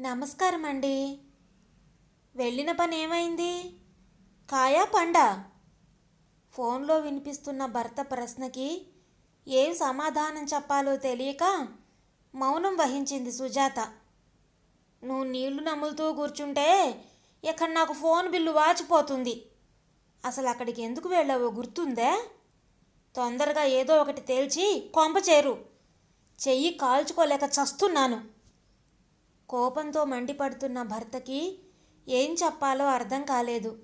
నమస్కారం అండి వెళ్ళిన పని ఏమైంది కాయా పండా? ఫోన్లో వినిపిస్తున్న భర్త ప్రశ్నకి ఏం సమాధానం చెప్పాలో తెలియక మౌనం వహించింది సుజాత. నువ్వు నీళ్ళు నములుతూ కూర్చుంటే ఇక్కడ నాకు ఫోన్ బిల్లు వాచిపోతుంది. అసలు అక్కడికి ఎందుకు వెళ్ళావో గుర్తుందే? తొందరగా ఏదో ఒకటి తేల్చి కొంప చేరు. చెయ్యి కాల్చుకోలేక చస్తున్నాను. కోపంతో మండిపడుతున్న భర్తకి ఏం చెప్పాలో అర్థం కాలేదు.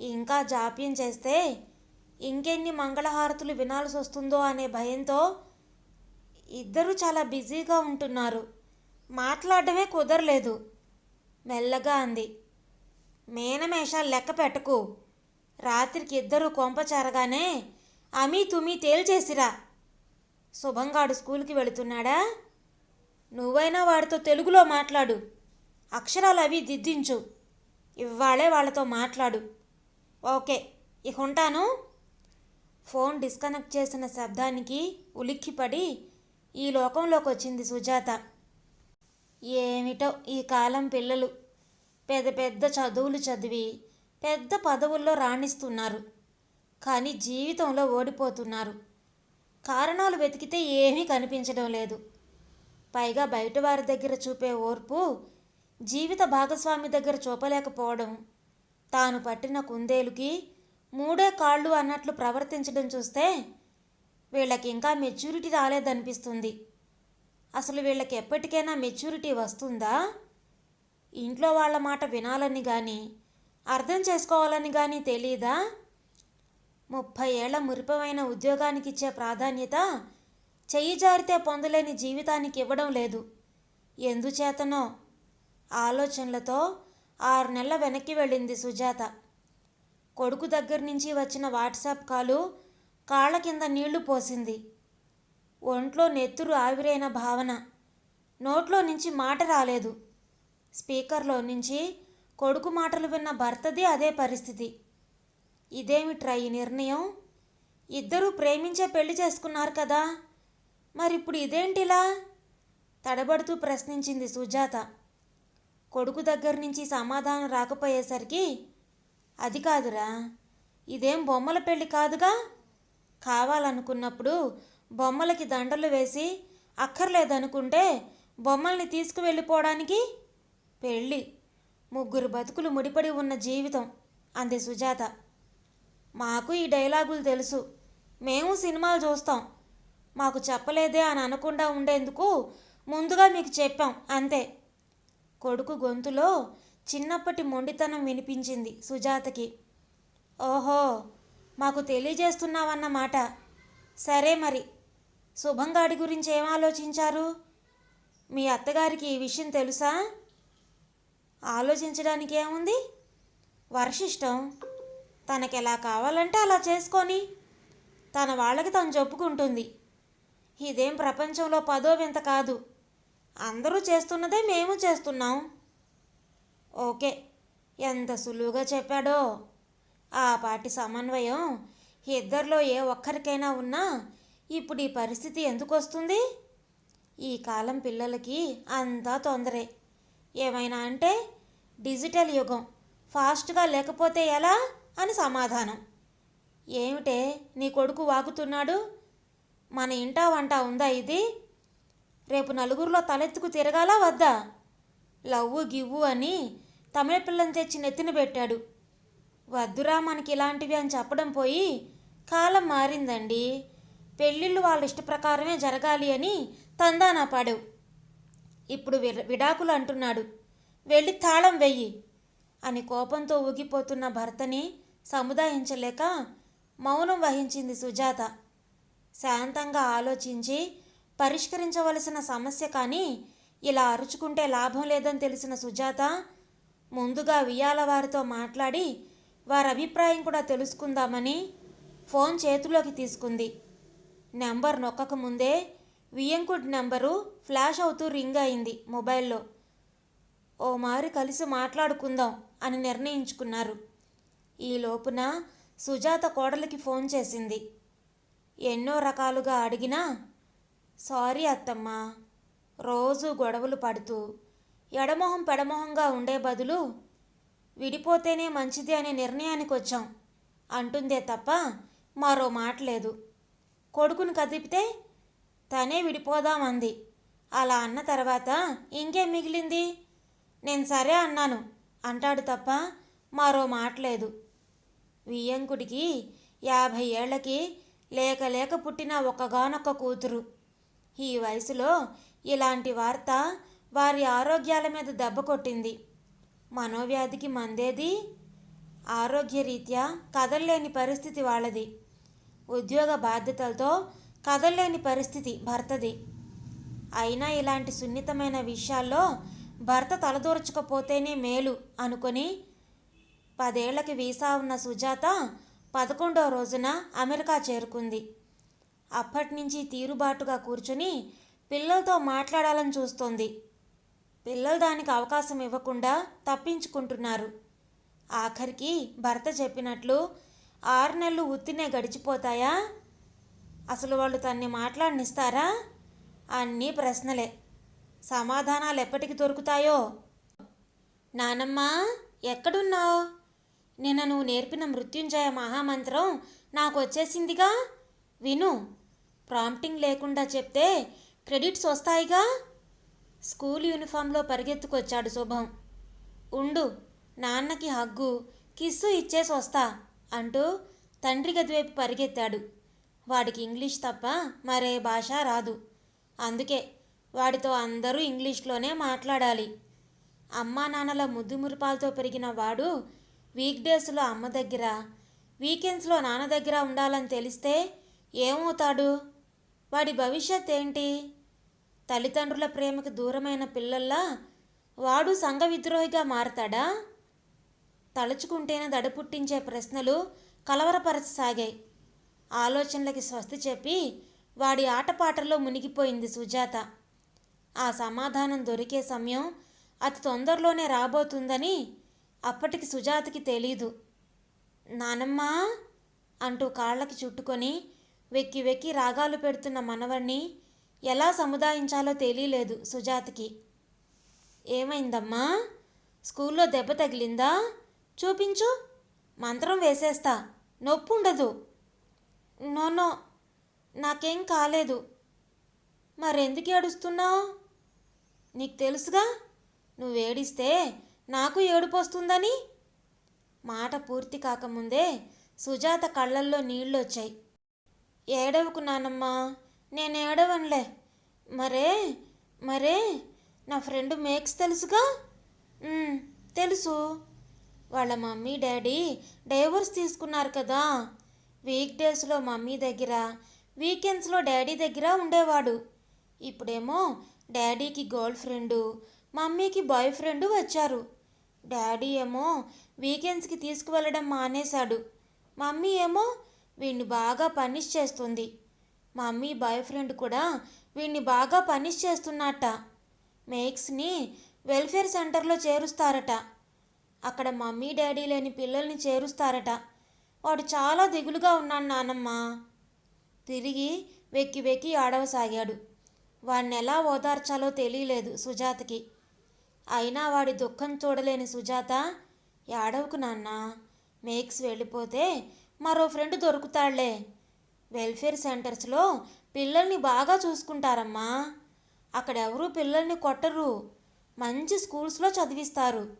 ఇంకా జాప్యం చేస్తే ఇంకెన్ని మంగళహారతులు వినాల్సి వస్తుందో అనే భయంతో ఇద్దరూ చాలా బిజీగా ఉంటున్నారు. మాట్లాడటమే కుదరలేదు. మెల్లగా అంది. మేనమేషాలు లెక్క పెట్టకు. రాత్రికి ఇద్దరు కొంపచారగానే అమీ తుమి తేల్చేసిరా. శుభంగాడు స్కూల్కి వెళుతున్నాడా? నువ్వైనా వాడితో తెలుగులో మాట్లాడు. అక్షరాలు అవి దిద్దించు. ఇవాళే వాళ్ళతో మాట్లాడు. ఓకే ఇక ఉంటాను. ఫోన్ డిస్కనెక్ట్ చేసిన శబ్దానికి ఉలిక్కిపడి ఈ లోకంలోకి వచ్చింది సుజాత. ఏమిటో ఈ కాలం పిల్లలు. పెద్ద పెద్ద చదువులు చదివి పెద్ద పదవుల్లో రాణిస్తున్నారు. కానీ జీవితంలో ఓడిపోతున్నారు. కారణాలు వెతికితే ఏమీ కనిపించడం లేదు. పైగా బయట వారి దగ్గర చూపే ఓర్పు జీవిత భాగస్వామి దగ్గర చూపలేకపోవడం. తాను పట్టిన కుందేలుకి మూడే కాళ్ళు అన్నట్లు ప్రవర్తించడం చూస్తే వీళ్ళకి ఇంకా మెచ్యూరిటీ రాలేదనిపిస్తుంది. అసలు వీళ్ళకి ఎప్పటికైనా మెచ్యూరిటీ వస్తుందా? ఇంట్లో వాళ్ళ మాట వినాలని కానీ అర్థం చేసుకోవాలని కానీ తెలియదా ముప్పై ఏళ్ళ మురిపమైన ఉద్యోగానికి ఇచ్చే ప్రాధాన్యత చెయ్యి జారితే పొందలేని జీవితానికి ఇవ్వడం లేదు. ఎందుచేతనో? ఆలోచనలతో ఆరు నెలల వెనక్కి వెళ్ళింది సుజాత. కొడుకు దగ్గర నుంచి వచ్చిన వాట్సాప్ కాలు కాళ్ళ కింద నీళ్ళు పోసింది. ఒంట్లో నెత్తురు ఆవిరైన భావన. నోట్లో నుంచి మాట రాలేదు. స్పీకర్లో నుంచి కొడుకు మాటలు విన్న భర్తది అదే పరిస్థితి. ఇదేమిట్రా ఈ నిర్ణయం? ఇద్దరూ ప్రేమించే పెళ్ళి చేసుకున్నారు కదా? మరిప్పుడు ఇదేంటిలా? తడబడుతూ ప్రశ్నించింది సుజాత. కొడుకు దగ్గర నుంచి సమాధానం రాకపోయేసరికి అది కాదురా ఇదేం బొమ్మల పెళ్ళి కాదుగా? కావాలనుకున్నప్పుడు బొమ్మలకి దండలు వేసి అక్కర్లేదనుకుంటే బొమ్మల్ని తీసుకువెళ్ళిపోవడానికి? పెళ్ళి ముగ్గురు బతుకులు ముడిపడి ఉన్న జీవితం అంది సుజాత. మాకు ఈ డైలాగులు తెలుసు. మేము సినిమాలు చూస్తాం. మాకు చెప్పలేదే అని అనకుండా ఉండేందుకు ముందుగా మీకు చెప్పాం అంతే. కొడుకు గొంతులో చిన్నప్పటి మొండితనం వినిపించింది సుజాతకి. ఓహో మాకు తెలియజేస్తున్నావన్నమాట సరే మరి శుభంగాడి గురించి ఏం ఆలోచించారు? మీ అత్తగారికి ఈ విషయం తెలుసా? ఆలోచించడానికి ఏముంది? వర్షిష్టం తనకి ఎలా కావాలంటే అలా చేసుకొని తన వాళ్ళకి తను చెప్పుకుంటుంది. ఇదేం ప్రపంచంలో పదో వింత కాదు. అందరూ చేస్తున్నదే మేము చేస్తున్నాం. ఓకే ఎంత సులువుగా చెప్పాడో. ఆ పాటి సమన్వయం ఇద్దరిలో ఏ ఒక్కరికైనా ఉన్నా ఇప్పుడు ఈ పరిస్థితి ఎందుకు వస్తుంది? ఈ కాలం పిల్లలకి అంతా తొందరే. ఏమైనా అంటే డిజిటల్ యుగం ఫాస్ట్గా లేకపోతే ఎలా? అని సమాధానం. ఏమిటే నీ కొడుకు వాగుతున్నాడు? మన ఇంటా వంట ఉందా ఇది? రేపు నలుగురిలో తలెత్తుకు తిరగాలా వద్దా? లవ్వు గివ్వు అని తమిళ పిల్లని తెచ్చి నెత్తిన పెట్టాడు. వద్దురా మనకి ఇలాంటివి అని చెప్పడం పోయి కాలం మారిందండి. పెళ్ళిళ్ళు వాళ్ళ ఇష్ట ప్రకారమే జరగాలి అని తందానా పాడావు. ఇప్పుడు విడాకులు అంటున్నాడు. వెళ్ళి తాళం వెయ్యి అని కోపంతో ఊగిపోతున్న భర్తని సముదాయించలేక మౌనం వహించింది సుజాత. శాంతంగా ఆలోచించి పరిష్కరించవలసిన సమస్య కానీ ఇలా అరుచుకుంటే లాభం లేదని తెలిసిన సుజాత ముందుగా వియాల వారితో మాట్లాడి వారి అభిప్రాయం కూడా తెలుసుకుందామని ఫోన్ చేతిలోకి తీసుకుంది. నెంబర్ నొక్కక ముందే వియంకుడ్ నెంబరు ఫ్లాష్ అవుతూ రింగ్ అయింది మొబైల్లో. ఓ మారి కలిసి మాట్లాడుకుందాం అని నిర్ణయించుకున్నారు. ఈ లోపున సుజాత కోడలికి ఫోన్ చేసింది. ఎన్నో రకాలుగా అడిగినా సారీ అత్తమ్మ రోజు గొడవలు పడుతూ ఎడమొహం పెడమొహంగా ఉండే బదులు విడిపోతేనే మంచిది అనే నిర్ణయానికి వచ్చాం అంటుందే తప్ప మరో మాట లేదు. కొడుకుని కదిపితే తనే విడిపోదామంది అలా అన్న తర్వాత ఇంకేం మిగిలింది? నేను సరే అన్నాను అంటాడు తప్ప మరో మాట లేదు. వియ్యంకుడికి యాభై ఏళ్ళకి లేక లేక పుట్టిన ఒక్కగానొక్క కూతురు. ఈ వయసులో ఇలాంటి వార్త వారి ఆరోగ్యాల మీద దెబ్బ కొట్టింది. మనోవ్యాధికి మందేది? ఆరోగ్యరీత్యా కదల్లేని పరిస్థితి వాళ్ళది. ఉద్యోగ బాధ్యతలతో కదల్లేని పరిస్థితి భర్తది. అయినా ఇలాంటి సున్నితమైన విషయాల్లో భర్త తలదూర్చకపోతేనే మేలు అనుకొని పదేళ్ళకి వీసా ఉన్న సుజాత పదకొండో రోజున అమెరికా చేరుకుంది. అప్పటి నుంచి తీరుబాటుగా కూర్చుని పిల్లలతో మాట్లాడాలని చూస్తోంది. పిల్లలు దానికి అవకాశం ఇవ్వకుండా తప్పించుకుంటున్నారు. ఆఖరికి భర్త చెప్పినట్లు ఆరు నెలలు ఉత్తినే గడిచిపోతాయా? అసలు వాళ్ళు తన్ని మాట్లాడనిస్తారా? అన్నీ ప్రశ్నలే. సమాధానాలు ఎప్పటికి దొరుకుతాయో? నానమ్మ ఎక్కడున్నావు? నిన్న నువ్వు నేర్పిన మృత్యుంజయ మహామంత్రం నాకు వచ్చేసిందిగా విను. ప్రాంప్టింగ్ లేకుండా చెప్తే క్రెడిట్స్ వస్తాయిగా? స్కూల్ యూనిఫామ్లో పరిగెత్తుకొచ్చాడు శుభం. ఉండు నాన్నకి హగ్గు కిస్సు ఇచ్చేసి వస్తా అంటూ తండ్రి గదివైపు పరిగెత్తాడు. వాడికి ఇంగ్లీష్ తప్ప మరే భాష రాదు. అందుకే వాడితో అందరూ ఇంగ్లీష్లోనే మాట్లాడాలి. అమ్మా నాన్నల ముద్దు మురిపాలతో పెరిగిన వాడు వీక్ డేస్లో అమ్మ దగ్గర వీకెండ్స్లో నాన్న దగ్గర ఉండాలని తెలిస్తే ఏమవుతాడు? వాడి భవిష్యత్ ఏంటి? తల్లిదండ్రుల ప్రేమకు దూరమైన పిల్లల్లా వాడు సంఘ విద్రోహిగా మారతాడా? తలుచుకుంటేనే దడపుట్టించే ప్రశ్నలు కలవరపరచసాగాయి. ఆలోచనలకి స్వస్తి చెప్పి వాడి ఆటపాటల్లో మునిగిపోయింది సుజాత. ఆ సమాధానం దొరికే సమయం అతి తొందరలోనే రాబోతుందని అప్పటికి సుజాతకి తెలీదు. నానమ్మ! అంటూ కాళ్ళకి చుట్టుకొని వెక్కి వెక్కి రాగాలు పెడుతున్న మనవణ్ణి ఎలా సముదాయించాలో తెలియలేదు సుజాతకి. ఏమైందమ్మా? స్కూల్లో దెబ్బ తగిలిందా? చూపించు. మంత్రం వేసేస్తా. నొప్పి ఉండదు. నో నాకేం కాలేదు. మరెందుకు ఏడుస్తున్నావు? నీకు తెలుసుగా? నువ్వు ఏడిస్తే నాకు ఏడుపు వస్తుందని మాట పూర్తి కాకముందే సుజాత కళ్ళల్లో నీళ్ళు వచ్చాయి ఏడవకు నానమ్మా నేను ఏడవనులే మరే మరే నా ఫ్రెండ్ మేక్స్ తెలుసుగా? తెలుసు. వాళ్ళ మమ్మీ డాడీ డైవర్స్ తీసుకున్నారు కదా. వీక్ డేస్లో మమ్మీ దగ్గర వీకెండ్స్లో డాడీ దగ్గర ఉండేవాడు. ఇప్పుడేమో డాడీకి గర్ల్ ఫ్రెండు మమ్మీకి బాయ్ ఫ్రెండు వచ్చారు. డాడీ ఏమో వీకెండ్స్కి తీసుకువెళ్ళడం మానేశాడు. మమ్మీ ఏమో వీణ్ణి బాగా పనిష్ చేస్తుంది. మమ్మీ బాయ్ ఫ్రెండ్ కూడా వీణ్ణి బాగా పనిష్ చేస్తున్నట్ట. మేక్స్ని వెల్ఫేర్ సెంటర్లో చేరుస్తారట. అక్కడ మమ్మీ డాడీ లేని పిల్లల్ని చేరుస్తారట. వాడు చాలా దిగులుగా ఉన్నాడు నానమ్మ. తిరిగి వెక్కి వెక్కి ఆడవసాగాడు. వాడిని ఎలా ఓదార్చాలో తెలియలేదు సుజాతకి. అయినా వాడి దుఃఖం చూడలేని సుజాత ఏడవకు నాన్న మేక్స్ వెళ్ళిపోతే మరో ఫ్రెండ్ దొరుకుతాళ్ళే. వెల్ఫేర్ సెంటర్స్లో పిల్లల్ని బాగా చూసుకుంటారమ్మా. అక్కడెవరూ పిల్లల్ని కొట్టరు. మంచి స్కూల్స్లో చదివిస్తారు.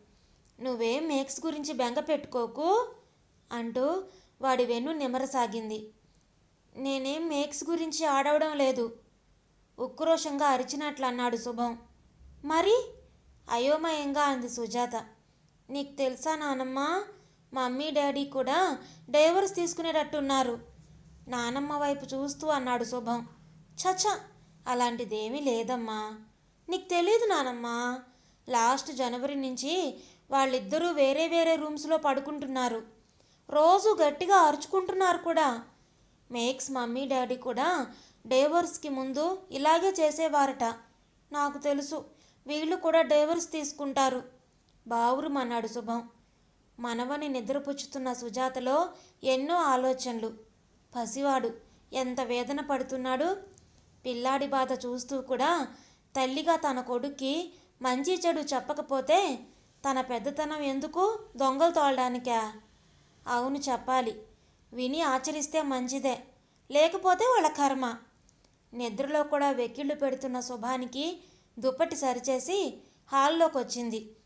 నువ్వేం మేక్స్ గురించి బెంగ పెట్టుకోకు అంటూ వాడి వెన్ను నిమరసాగింది నేనేం మేక్స్ గురించి ఆడవడం లేదు. ఉక్రోషంగా అరిచినట్లు అన్నాడు శుభం. మరి అయోమయంగా అంది సుజాత. నీకు తెలుసా నానమ్మ మమ్మీ డాడీ కూడా డైవర్స్ తీసుకునేటట్టున్నారు. నానమ్మ వైపు చూస్తూ అన్నాడు శుభం. చచ అలాంటిదేమీ లేదమ్మా. నీకు తెలియదు నానమ్మ లాస్ట్ జనవరి నుంచి వాళ్ళిద్దరూ వేరే వేరే రూమ్స్లో పడుకుంటున్నారు. రోజు గట్టిగా అరుచుకుంటున్నారు కూడా. మేక్స్ మమ్మీ డాడీ కూడా డైవర్స్కి ముందు ఇలాగే చేసేవారట. నాకు తెలుసు వీళ్ళు కూడా డైవర్స్ తీసుకుంటారు. బావురు అన్నాడు శుభం. మనవని నిద్రపుచ్చుతున్న సుజాతలో ఎన్నో ఆలోచనలు. పసివాడు ఎంత వేదన పడుతున్నాడు. పిల్లాడి బాధ చూస్తూ కూడా తల్లిగా తన కొడుక్కి మంచి చెడు చెప్పకపోతే తన పెద్దతనం ఎందుకు దొంగలు తోలడానికా? అవును చెప్పాలి. విని ఆచరిస్తే మంచిదే. లేకపోతే వాళ్ళ కర్మ. నిద్రలో కూడా వెక్కిళ్ళు పెడుతున్న శుభానికి దుప్పటి సరిచేసి హాల్లోకి వచ్చింది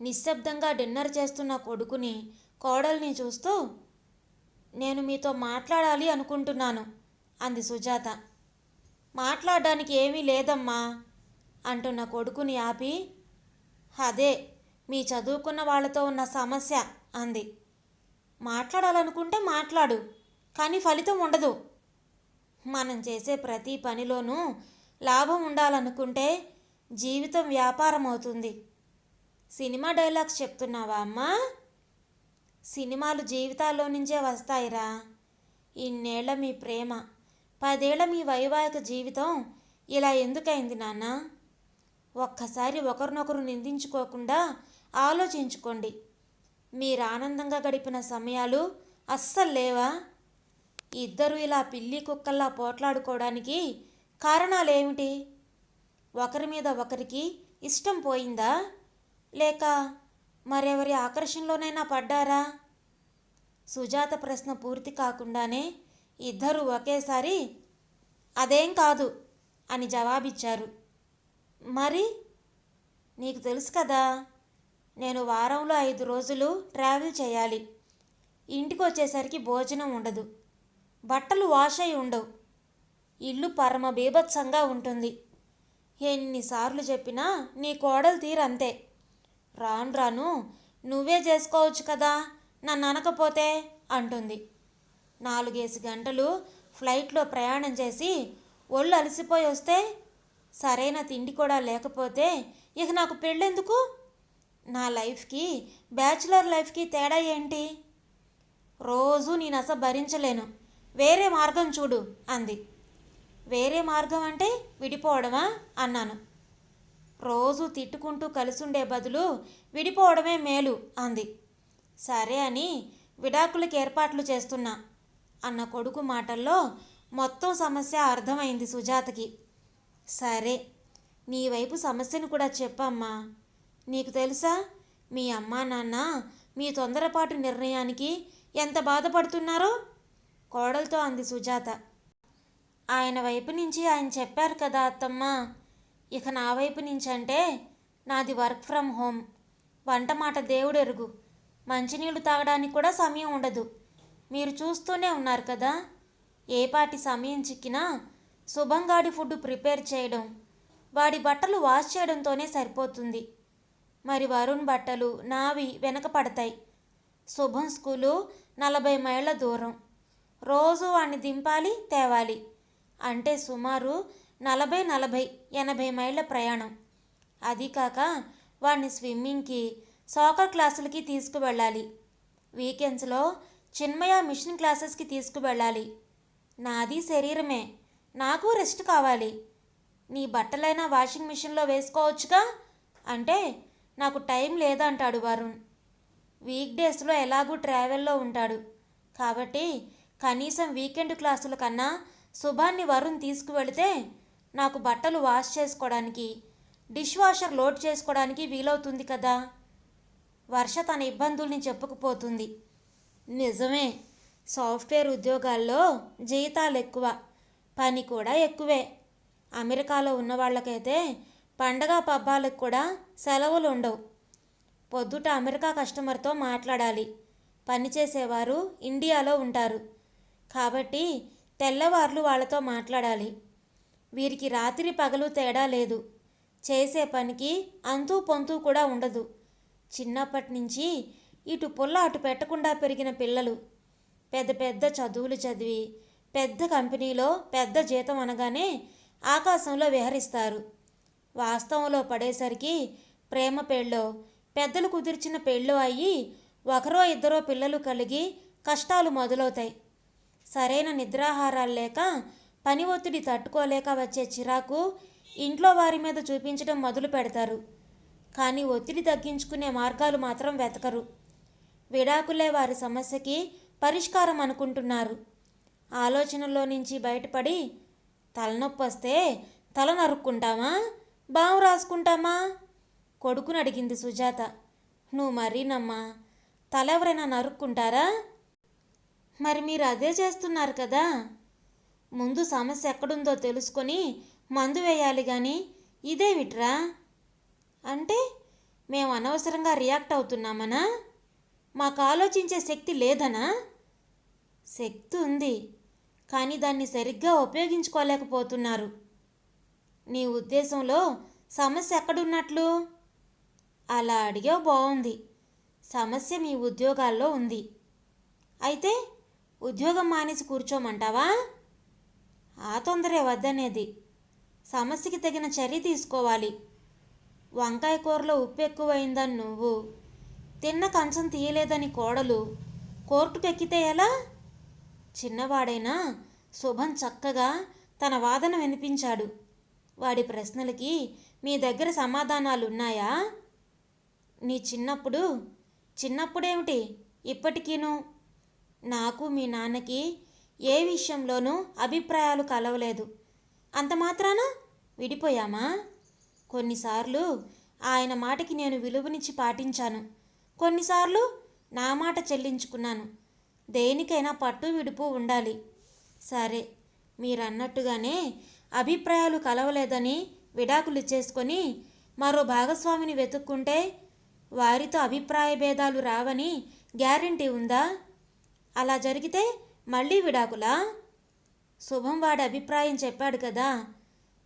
నిశ్శబ్దంగా డిన్నర్ చేస్తున్న కొడుకుని కోడల్ని చూస్తూ నేను మీతో మాట్లాడాలి అనుకుంటున్నాను అంది సుజాత. మాట్లాడడానికి ఏమీ లేదమ్మా అంటున్న కొడుకుని ఆపి అదే మీ చదువుకున్న వాళ్ళతో ఉన్న సమస్య అంది. మాట్లాడాలనుకుంటే మాట్లాడు కానీ ఫలితం ఉండదు. మనం చేసే ప్రతి పనిలోనూ లాభం ఉండాలనుకుంటే జీవితం వ్యాపారం అవుతుంది సినిమా డైలాగ్స్ చెప్తున్నావా అమ్మా? సినిమాలు జీవితాల్లో నుంచే వస్తాయిరా. ఇన్నేళ్ళ మీ ప్రేమ పదేళ్ళ మీ వైవాహిక జీవితం ఇలా ఎందుకైంది నాన్న? ఒక్కసారి ఒకరినొకరు నిందించుకోకుండా ఆలోచించుకోండి. మీరు ఆనందంగా గడిపిన సమయాలు అస్సలు లేవా? ఇద్దరు ఇలా పిల్లి కుక్కల్లా పోట్లాడుకోవడానికి కారణాలేమిటి? ఒకరి మీద ఒకరికి ఇష్టం పోయిందా? లేక మరెవరి ఆకర్షణలోనైనా పడ్డారా? సుజాత ప్రశ్న పూర్తి కాకుండానే ఇద్దరూ ఒకేసారి అదేం కాదు అని జవాబిచ్చారు. మరి? నీకు తెలుసు కదా నేను వారంలో ఐదు రోజులు ట్రావెల్ చేయాలి. ఇంటికి వచ్చేసరికి భోజనం ఉండదు. బట్టలు వాష్ అయి ఉండవు. ఇల్లు పరమ బీభత్సంగా ఉంటుంది. ఎన్నిసార్లు చెప్పినా నీ కోడలు తీరంతే. రాను రాను నువ్వే చేసుకోవచ్చు కదా నన్ను అనకపోతే అంటుంది. నాలుగేసి గంటలు ఫ్లైట్లో ప్రయాణం చేసి ఒళ్ళు అలసిపోయి వస్తే సరైన తిండి కూడా లేకపోతే ఇక నాకు పెళ్ళెందుకు? నా లైఫ్కి బ్యాచులర్ లైఫ్కి తేడా ఏంటి? రోజు నేను అసలు భరించలేను. వేరే మార్గం చూడు అంది. వేరే మార్గం అంటే విడిపోవడమా? అన్నాను. రోజు తిట్టుకుంటూ కలుసుండే బదులు విడిపోవడమే మేలు అంది. సరే అని విడాకులకి ఏర్పాట్లు చేస్తున్నా అన్న కొడుకు మాటల్లో మొత్తం సమస్య అర్థమైంది సుజాతకి. సరే నీ వైపు సమస్యను కూడా చెప్పమ్మా. నీకు తెలుసా మీ అమ్మా నాన్న మీ తొందరపాటు నిర్ణయానికి ఎంత బాధపడుతున్నారో? కోడలతో అంది సుజాత. ఆయన వైపు నుంచి ఆయన చెప్పారు కదా అత్తమ్మ. ఇక నా వైపు నుంచి అంటే నాది వర్క్ ఫ్రమ్ హోమ్. వంట మాట దేవుడెరుగు మంచినీళ్ళు తాగడానికి కూడా సమయం ఉండదు. మీరు చూస్తూనే ఉన్నారు కదా. ఏ పాటి సమయం చిక్కినా శుభంగాడి ఫుడ్ ప్రిపేర్ చేయడం వాడి బట్టలు వాష్ చేయడంతోనే సరిపోతుంది. మరి వరుణ్ బట్టలు నావి వెనక పడతాయి. శుభం స్కూలు నలభై మైళ్ళ దూరం. రోజు వాడిని దింపాలి తేవాలి. అంటే సుమారు నలభై నలభై ఎనభై మైళ్ళ ప్రయాణం. అది కాక వాడిని స్విమ్మింగ్కి సాకర్ క్లాసులకి తీసుకువెళ్ళాలి. వీకెండ్స్లో చిన్మయ మిషన్ క్లాసెస్కి తీసుకువెళ్ళాలి. నాది శరీరమే. నాకు రెస్ట్ కావాలి. నీ బట్టలైనా వాషింగ్ మిషన్లో వేసుకోవచ్చుగా? అంటే నాకు టైం లేదంటాడు వరుణ్. వీక్ డేస్లో ఎలాగూ ట్రావెల్లో ఉంటాడు. కాబట్టి కనీసం వీకెండ్ క్లాసుల కన్నా శుభాన్ని వరుణ్ తీసుకువెళితే నాకు బట్టలు వాష్ చేసుకోవడానికి డిష్ వాషర్ లోడ్ చేసుకోవడానికి వీలవుతుంది కదా? వర్ష తన ఇబ్బందుల్ని చెప్పుకుపోతుంది. నిజమే సాఫ్ట్వేర్ ఉద్యోగాల్లో జీతాలు ఎక్కువ పని కూడా ఎక్కువే. అమెరికాలో ఉన్న వాళ్ళకైతే పండగ పబ్బాలకు కూడా సెలవులు ఉండవు పొద్దుట అమెరికా కస్టమర్తో మాట్లాడాలి. పనిచేసేవారు ఇండియాలో ఉంటారు. కాబట్టి తెల్లవార్లు వాళ్ళతో మాట్లాడాలి. వీరికి రాత్రి పగలు తేడా లేదు. చేసే పనికి అంతూ పొంతూ కూడా ఉండదు. చిన్నప్పటి నుంచి ఇటు పుల్ల అటు పెట్టకుండా పెరిగిన పిల్లలు. పెద్ద పెద్ద చదువులు చదివి పెద్ద కంపెనీలో పెద్ద జీతం అనగానే ఆకాశంలో విహరిస్తారు. వాస్తవంలో పడేసరికి ప్రేమ పెళ్ళో పెద్దలు కుదిర్చిన పెళ్ళో అయ్యి ఒకరో ఇద్దరో పిల్లలు కలిగి కష్టాలు మొదలవుతాయి. సరైన నిద్రాహారాలు లేక పని ఒత్తిడి తట్టుకోలేక వచ్చే చిరాకు ఇంట్లో వారి మీద చూపించడం మొదలు పెడతారు. కానీ ఒత్తిడి తగ్గించుకునే మార్గాలు మాత్రం వెతకరు. విడాకులే వారి సమస్యకి పరిష్కారం అనుకుంటున్నారు. ఆలోచనల్లో నుంచి బయటపడి తలనొప్పి వస్తే తల నరుక్కుంటామా? బావు రాసుకుంటామా? కొడుకుని అడిగింది సుజాత. నువ్వు మరీనమ్మా తల ఎవరైనా నరుక్కుంటారా? మరి మీరు అదే చేస్తున్నారు కదా? ముందు సమస్య ఎక్కడుందో తెలుసుకొని మందు వేయాలి కానీ ఇదే విట్రా? అంటే మేము అనవసరంగా రియాక్ట్ అవుతున్నామనా? మాకు ఆలోచించే శక్తి లేదనా? శక్తి ఉంది కానీ దాన్ని సరిగ్గా ఉపయోగించుకోలేకపోతున్నారు. నీ ఉద్దేశంలో సమస్య ఎక్కడున్నట్లు? అలా అడిగావు బాగుంది సమస్య మీ ఉద్యోగాల్లో ఉంది. అయితే ఉద్యోగం మానేసి కూర్చోమంటావా? ఆ తొందరే వద్దనేది. సమస్యకి తగిన చర్య తీసుకోవాలి. వంకాయ కూరలో ఉప్పు ఎక్కువైందని నువ్వు? తిన్న కంచం తీయలేదని కోడలు కోర్టుకెక్కితే ఎలా? చిన్నవాడైనా శుభం చక్కగా తన వాదన వినిపించాడు. వాడి ప్రశ్నలకి మీ దగ్గర సమాధానాలు ఉన్నాయా నీ చిన్నప్పుడు చిన్నప్పుడేమిటి ఇప్పటికీను? నాకు మీ నాన్నకి ఏ విషయంలోనూ అభిప్రాయాలు కలవలేదు. అంత మాత్రాన విడిపోయామా? కొన్నిసార్లు ఆయన మాటకి నేను విలువనిచ్చి పాటించాను. కొన్నిసార్లు నా మాట చెల్లించుకున్నాను. దేనికైనా పట్టు విడుపు ఉండాలి. సరే మీరన్నట్టుగానే అభిప్రాయాలు కలవలేదని విడాకులు ఇచ్చేసుకొని మరో భాగస్వామిని వెతుక్కుంటే వారితో అభిప్రాయ భేదాలు రావని గ్యారంటీ ఉందా? అలా జరిగితే మళ్ళీ విడాకులా? శుభం వాడి అభిప్రాయం చెప్పాడు కదా.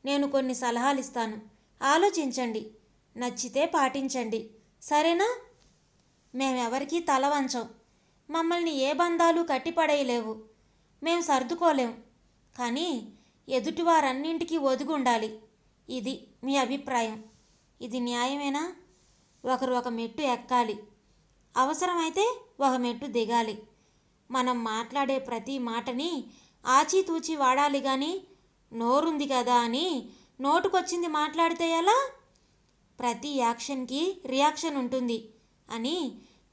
నేను కొన్ని సలహాలు ఇస్తాను. ఆలోచించండి. నచ్చితే పాటించండి. సరేనా? మేమెవరికీ తల వంచం. మమ్మల్ని ఏ బంధాలు కట్టిపడేయలేవు. మేము సర్దుకోలేం. కానీ ఎదుటివారన్నింటికీ ఒదిగి ఉండాలి ఇది మీ అభిప్రాయం. ఇది న్యాయమేనా? ఒకరు ఒక మెట్టు ఎక్కాలి. అవసరమైతే ఒక మెట్టు దిగాలి. మనం మాట్లాడే ప్రతి మాటని ఆచితూచి వాడాలి కానీ నోరుంది కదా అని నోటుకొచ్చింది మాట్లాడితే ఎలా? ప్రతి యాక్షన్కి రియాక్షన్ ఉంటుంది అని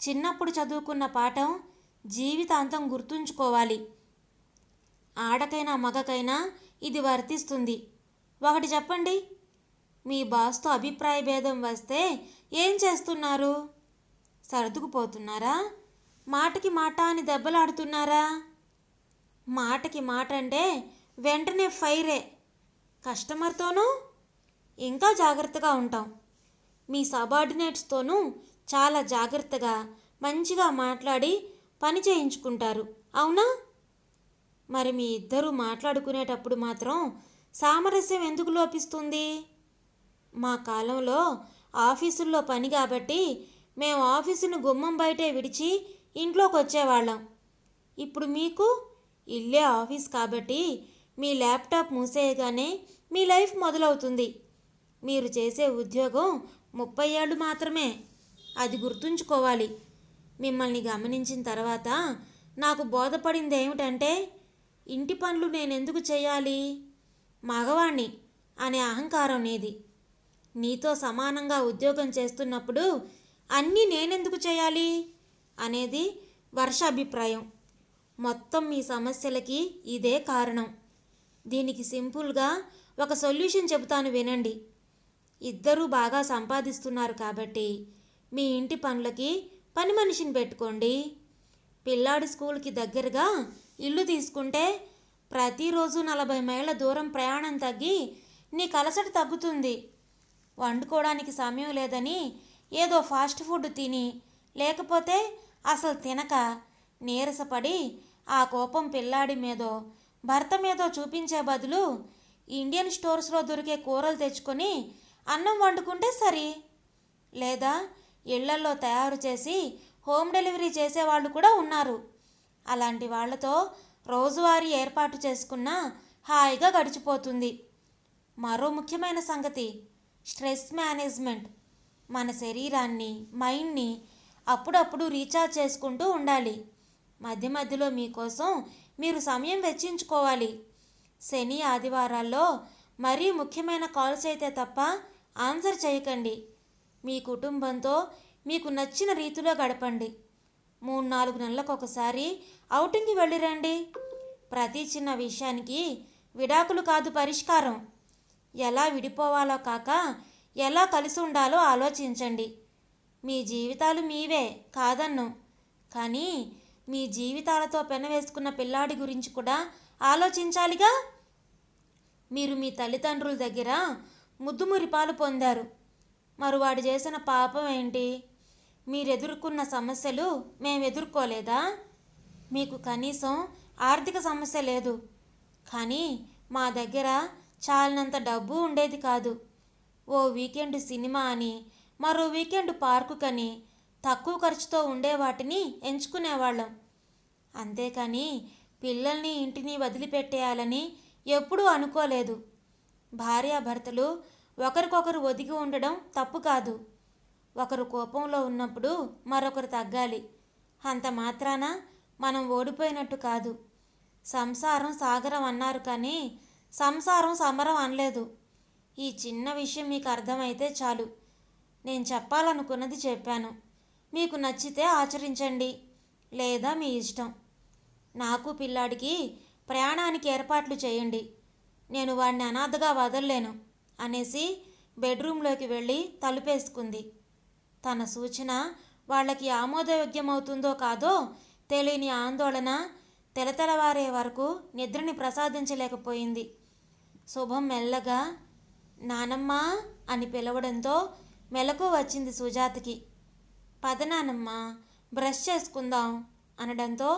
చిన్నప్పుడు చదువుకున్న పాఠం జీవితాంతం గుర్తుంచుకోవాలి. ఆడకైనా మగకైనా ఇది వర్తిస్తుంది. ఒకటి చెప్పండి. మీ బాస్తో అభిప్రాయ భేదం వస్తే ఏం చేస్తున్నారు? సర్దుకుపోతున్నారా? మాటకి మాట అని దెబ్బలాడుతున్నారా? మాటకి మాట అంటే వెంటనే ఫైరే. కస్టమర్తోనూ ఇంకా జాగ్రత్తగా ఉంటాం. మీ సబార్డినేట్స్తోనూ చాలా జాగ్రత్తగా మంచిగా మాట్లాడి పని చేయించుకుంటారు. అవునా? మరి మీ ఇద్దరు మాట్లాడుకునేటప్పుడు మాత్రం సామరస్యం ఎందుకు లోపిస్తుంది? మా కాలంలో ఆఫీసుల్లో పని కాబట్టి మేము ఆఫీసును గుమ్మం బయటే విడిచి ఇంట్లోకి వచ్చేవాళ్ళం ఇప్పుడు మీకు ఇల్లే ఆఫీస్ కాబట్టి మీ ల్యాప్టాప్ మూసేయగానే మీ లైఫ్ మొదలవుతుంది. మీరు చేసే ఉద్యోగం ముప్పై ఏళ్ళు మాత్రమే. అది గుర్తుంచుకోవాలి. మిమ్మల్ని గమనించిన తర్వాత నాకు బోధపడింది ఏమిటంటే ఇంటి పనులు నేను ఎందుకు చేయాలి? మగవాణ్ణి అనే అహంకారం నీది. నీతో సమానంగా ఉద్యోగం చేస్తున్నప్పుడు అన్నీ నేనెందుకు చేయాలి? అనేది వర్ష అభిప్రాయం మొత్తం మీ సమస్యలకి ఇదే కారణం. దీనికి సింపుల్గా ఒక సొల్యూషన్ చెబుతాను వినండి. ఇద్దరూ బాగా సంపాదిస్తున్నారు కాబట్టి మీ ఇంటి పనులకి పని మనిషిని పెట్టుకోండి. పిల్లాడి స్కూల్కి దగ్గరగా ఇల్లు తీసుకుంటే ప్రతిరోజు నలభై మైళ్ళ దూరం ప్రయాణం తగ్గి నీ కలసట తగ్గుతుంది. వండుకోవడానికి సమయం లేదని ఏదో ఫాస్ట్ ఫుడ్ తిని లేకపోతే అసలు తినక నీరసపడి ఆ కోపం పిల్లాడి మీదో భర్త మీదో చూపించే బదులు ఇండియన్ స్టోర్స్లో దొరికే కూరలు తెచ్చుకొని అన్నం వండుకుంటే సరి. లేదా ఇళ్ళల్లో తయారు చేసి హోమ్ డెలివరీ చేసేవాళ్ళు కూడా ఉన్నారు. అలాంటి వాళ్ళతో రోజువారీ ఏర్పాటు చేసుకున్న హాయిగా గడిచిపోతుంది. మరో ముఖ్యమైన సంగతి స్ట్రెస్ మేనేజ్మెంట్. మన శరీరాన్ని మైండ్ని అప్పుడప్పుడు రీఛార్జ్ చేసుకుంటూ ఉండాలి. మధ్య మధ్యలో మీకోసం మీరు సమయం వెచ్చించుకోవాలి. శని ఆదివారాల్లో మరీ ముఖ్యమైన కాల్స్ అయితే తప్ప ఆన్సర్ చేయకండి. మీ కుటుంబంతో మీకు నచ్చిన రీతిలో గడపండి. మూడు నాలుగు నెలలకు ఒకసారి అవుటింగ్కి వెళ్ళిరండి. ప్రతి చిన్న విషయానికి విడాకులు కాదు పరిష్కారం. ఎలా విడిపోవాలో కాక ఎలా కలిసి ఉండాలో ఆలోచించండి. మీ జీవితాలు మీవే కాదన్ను. కానీ మీ జీవితాలతో పెనవేసుకున్న పిల్లాడి గురించి కూడా ఆలోచించాలిగా? మీరు మీ తల్లిదండ్రుల దగ్గర ముద్దుమురిపాలు పొందారు. మరి వాడు చేసిన పాపం ఏంటి? మీరు ఎదుర్కొన్న సమస్యలు మేము ఎదుర్కోలేదా మీకు కనీసం ఆర్థిక సమస్య లేదు. కానీ మా దగ్గర చాలినంత డబ్బు ఉండేది కాదు. ఓ వీకెండ్ సినిమా అని మరో వీకెండ్ పార్కుకని తక్కువ ఖర్చుతో ఉండే వాటిని ఎంచుకునేవాళ్ళం. అంతేకాని పిల్లల్ని ఇంటిని వదిలిపెట్టేయాలని ఎప్పుడూ అనుకోలేదు. భార్యాభర్తలు ఒకరికొకరు ఒదిగి ఉండడం తప్పు కాదు. ఒకరు కోపంలో ఉన్నప్పుడు మరొకరు తగ్గాలి. అంత మాత్రాన మనం ఓడిపోయినట్టు కాదు. సంసారం సాగరం అన్నారు కానీ సంసారం సమరం అనలేదు. ఈ చిన్న విషయం మీకు అర్థమైతే చాలు. నేను చెప్పాలనుకున్నది చెప్పాను. మీకు నచ్చితే ఆచరించండి లేదా మీ ఇష్టం. నాకు పిల్లాడికి ప్రయాణానికి ఏర్పాట్లు చేయండి. నేను వాడిని అనాథగా వదలలేను అనేసి బెడ్రూమ్లోకి వెళ్ళి తలుపేసుకుంది. తన సూచన వాళ్ళకి ఆమోదయోగ్యమవుతుందో కాదో తెలియని ఆందోళన తెలతెలవారే వరకు నిద్రని ప్రసాదించలేకపోయింది. శుభం మెల్లగా నానమ్మ అని పిలవడంతో మెలకు వచ్చింది సుజాతకి. పదనానమ్మ బ్రష్ చేసుకుందాం అనడంతో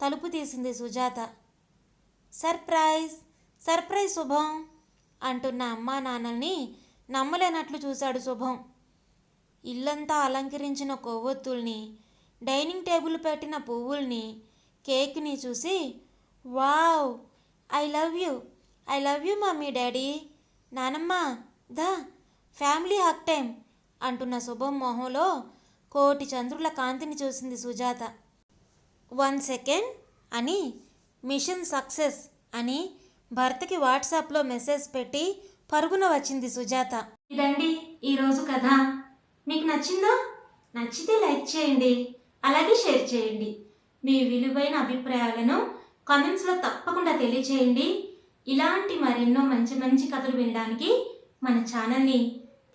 తలుపు తీసింది సుజాత. సర్ప్రైజ్ సర్ప్రైజ్ శుభం అంటున్న అమ్మా నాన్నల్ని నమ్మలేనట్లు చూశాడు శుభం. ఇల్లంతా అలంకరించిన కొవ్వొత్తుల్ని డైనింగ్ టేబుల్ పెట్టిన పువ్వుల్ని కేక్ని చూసి wow I love you I love you mummy daddy నానమ్మ దా ఫ్యామిలీ హక్ టైం అంటున్న శుభం మొహంలో కోటి చంద్రుల కాంతిని చూసింది సుజాత. వన్ సెకండ్ అని మిషన్ సక్సెస్ అని భర్తకి వాట్సాప్లో మెసేజ్ పెట్టి పరుగున వచ్చింది సుజాత. ఇదండి ఈరోజు కథ. మీకు నచ్చిందా నచ్చితే లైక్ చేయండి అలాగే షేర్ చేయండి. మీ విలువైన అభిప్రాయాలను కామెంట్స్లో తప్పకుండా తెలియచేయండి. ఇలాంటి మరెన్నో మంచి మంచి కథలు వినడానికి మన ఛానల్ని